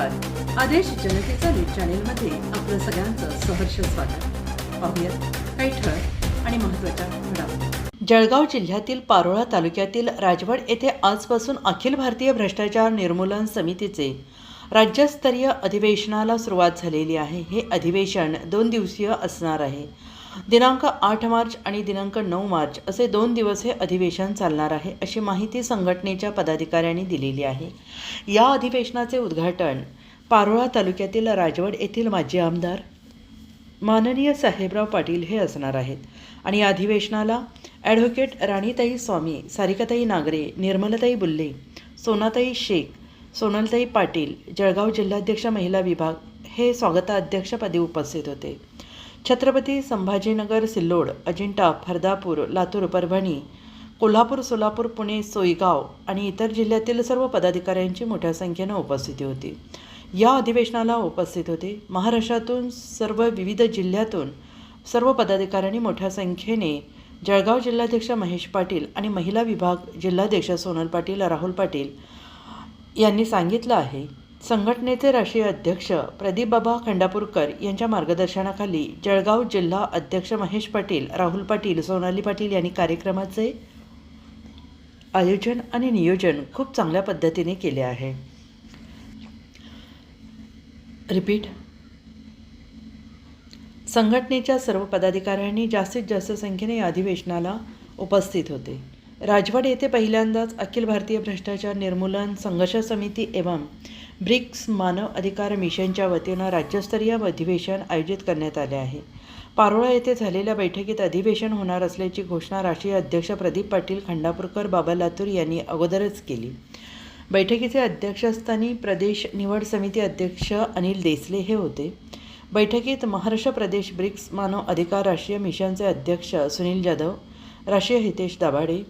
आदेश जनतेचा न्यूज चॅनेलमध्ये आपलं सगळ्यांचं सहर्ष स्वागत. पाहूयात काही ठळक आणि महत्त्वाच्या घडामोडी. जळगाव जिल्ह्यातील पारोळा तालुक्यातील राजवड येथे आजपासून अखिल भारतीय भ्रष्टाचार निर्मूलन समितीचे राज्यस्तरीय अधिवेशनाला सुरुवात झालेली आहे. हे अधिवेशन दोन दिवसीय असणार आहे. दिनांक आठ मार्च आणि दिनांक नऊ मार्च असे दोन दिवस हे अधिवेशन चालणार आहे अशी माहिती संघटनेच्या पदाधिकाऱ्यांनी दिलेली आहे. या अधिवेशनाचे उद्घाटन पारोळा तालुक्यातील राजवड येथील माजी आमदार माननीय साहेबराव पाटील हे असणार आहेत. आणि या अधिवेशनाला ॲडव्होकेट राणीताई स्वामी सारिकाताई नागरे निर्मलताई बुल्ले सोनाताई शेख सोनलताई पाटील जळगाव जिल्हाध्यक्ष महिला विभाग हे स्वागताध्यक्षपदी उपस्थित होते. छत्रपती संभाजीनगर सिल्लोड अजिंठा फरदापूर लातूर परभणी कोल्हापूर सोलापूर पुणे सोयगाव आणि इतर जिल्ह्यातील सर्व पदाधिकाऱ्यांची मोठ्या संख्येनं उपस्थिती होती. या अधिवेशनाला उपस्थित होते. महाराष्ट्रातून सर्व विविध जिल्ह्यातून सर्व पदाधिकाऱ्यांनी मोठ्या संख्येने जळगाव जिल्हाध्यक्ष महेश पाटील आणि महिला विभाग जिल्हाध्यक्ष सोनल पाटील राहुल पाटील यांनी सांगितलं आहे. संघटनेचे राष्ट्रीय अध्यक्ष प्रदीपबाबा खंडापूरकर यांच्या मार्गदर्शनाखाली जळगाव जिल्हा अध्यक्ष महेश पाटील राहुल पाटील सोनाली पाटील यांनी कार्यक्रमाचे आयोजन आणि नियोजन खूप चांगल्या पद्धतीने केले आहे. रिपीट. संघटनेच्या सर्व पदाधिकाऱ्यांनी जास्तीत जास्त संख्येने या अधिवेशनाला उपस्थित होते. राजवाड येथे पहिल्यांदाच अखिल भारतीय भ्रष्टाचार निर्मूलन संघर्ष समिती एवं ब्रिक्स मानव अधिकार मिशनच्या वतीनं राज्यस्तरीय अधिवेशन आयोजित करण्यात आले आहे. पारोळा येथे झालेल्या बैठकीत अधिवेशन होणार असल्याची घोषणा राष्ट्रीय अध्यक्ष प्रदीप पाटील खंडापूरकर बाबा लातूर यांनी अगोदरच केली. बैठकीचे अध्यक्षस्थानी प्रदेश निवड समिती अध्यक्ष अनिल देसले हे होते. बैठकीत महाराष्ट्र प्रदेश ब्रिक्स मानव अधिकार राष्ट्रीय मिशनचे अध्यक्ष सुनील जाधव राष्ट्रीय हितेश दाभाडे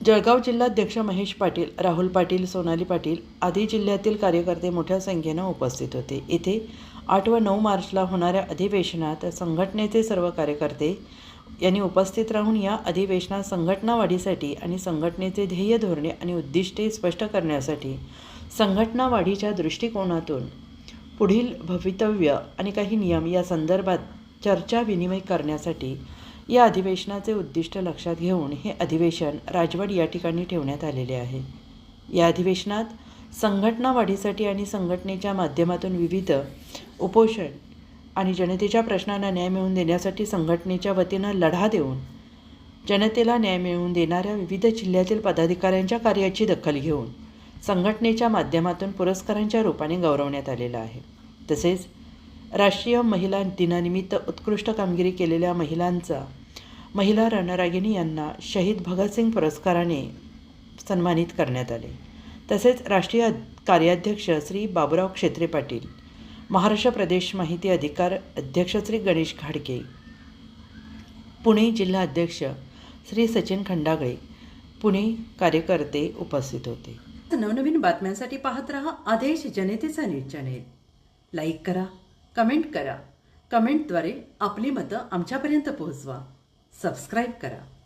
जळगाव जिल्हाध्यक्ष महेश पाटील राहुल पाटील सोनाली पाटील आदी जिल्ह्यातील कार्यकर्ते मोठ्या संख्येनं उपस्थित होते. येथे आठ व नऊ मार्चला होणाऱ्या अधिवेशनात संघटनेचे सर्व कार्यकर्ते यांनी उपस्थित राहून या अधिवेशनात संघटना वाढीसाठी आणि संघटनेचे ध्येय धोरणे आणि उद्दिष्टे स्पष्ट करण्यासाठी संघटना वाढीच्या दृष्टिकोनातून पुढील भवितव्य आणि काही नियम या संदर्भात चर्चा विनिमय करण्यासाठी या अधिवेशनाचे उद्दिष्ट लक्षात घेऊन हे अधिवेशन राजवाड या ठिकाणी ठेवण्यात आलेले आहे. या अधिवेशनात संघटना वाढीसाठी आणि संघटनेच्या माध्यमातून विविध उपोषण आणि जनतेच्या प्रश्नांना न्याय मिळवून देण्यासाठी संघटनेच्या वतीनं लढा देऊन जनतेला न्याय मिळवून देणाऱ्या विविध जिल्ह्यातील पदाधिकाऱ्यांच्या कार्याची दखल घेऊन संघटनेच्या माध्यमातून पुरस्कारांच्या रूपाने गौरवण्यात आलेलं आहे. तसेच राष्ट्रीय महिला दिनानिमित्त उत्कृष्ट कामगिरी केलेल्या महिलांचा महिला रणरागिणी यांना शहीद भगतसिंग पुरस्काराने सन्मानित करण्यात आले. तसेच राष्ट्रीय कार्याध्यक्ष श्री बाबुराव क्षेत्रे पाटील महाराष्ट्र प्रदेश माहिती अधिकार अध्यक्ष श्री गणेश घाडके पुणे जिल्हा अध्यक्ष श्री सचिन खंडागळे पुणे कार्यकर्ते उपस्थित होते. नवनवीन बातम्यांसाठी पाहत रहा आदेश जनतेचा न्यूज चॅनेल. लाईक करा कमेंट करा. कमेंटद्वारे आपली मतं आमच्यापर्यंत पोहोचवा. सबस्क्राईब करा.